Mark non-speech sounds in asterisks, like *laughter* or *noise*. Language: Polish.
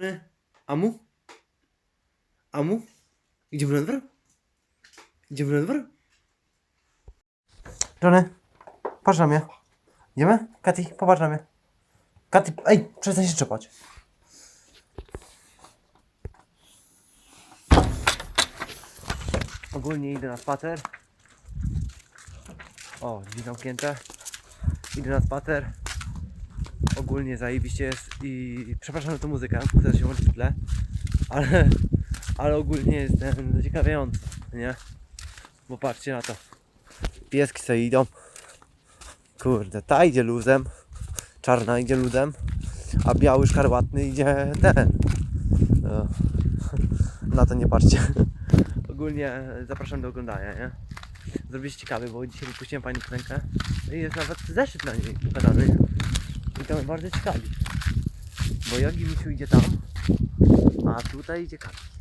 E, Amu? Amu? Idziemy na dwór? Idziemy na dwór? Johnny, patrz na mnie. Idziemy? Kati, popatrz na mnie. Kati, ej, przestań się trzepać. Ogólnie idę na spacer. O, drzwi zamknięte. Idę na spacer. Ogólnie zajebiście jest i przepraszam za tą muzykę, która się łączy w tle, ale, ale ogólnie jestem zaciekawiający, nie? Bo patrzcie na to. Pieski sobie idą. Kurde, ta idzie luzem, czarna idzie luzem, a biały szkarłatny idzie ten. No. *laughs* Na to nie patrzcie. *laughs* Ogólnie zapraszam do oglądania, nie? Zrobić ciekawy, bo dzisiaj wypuściłem fajną piosenkę i jest nawet zeszyt na niej pokazany. To bardzo ciekawi. Bo Jogi Misiu idzie tam, a tutaj idzie Kati.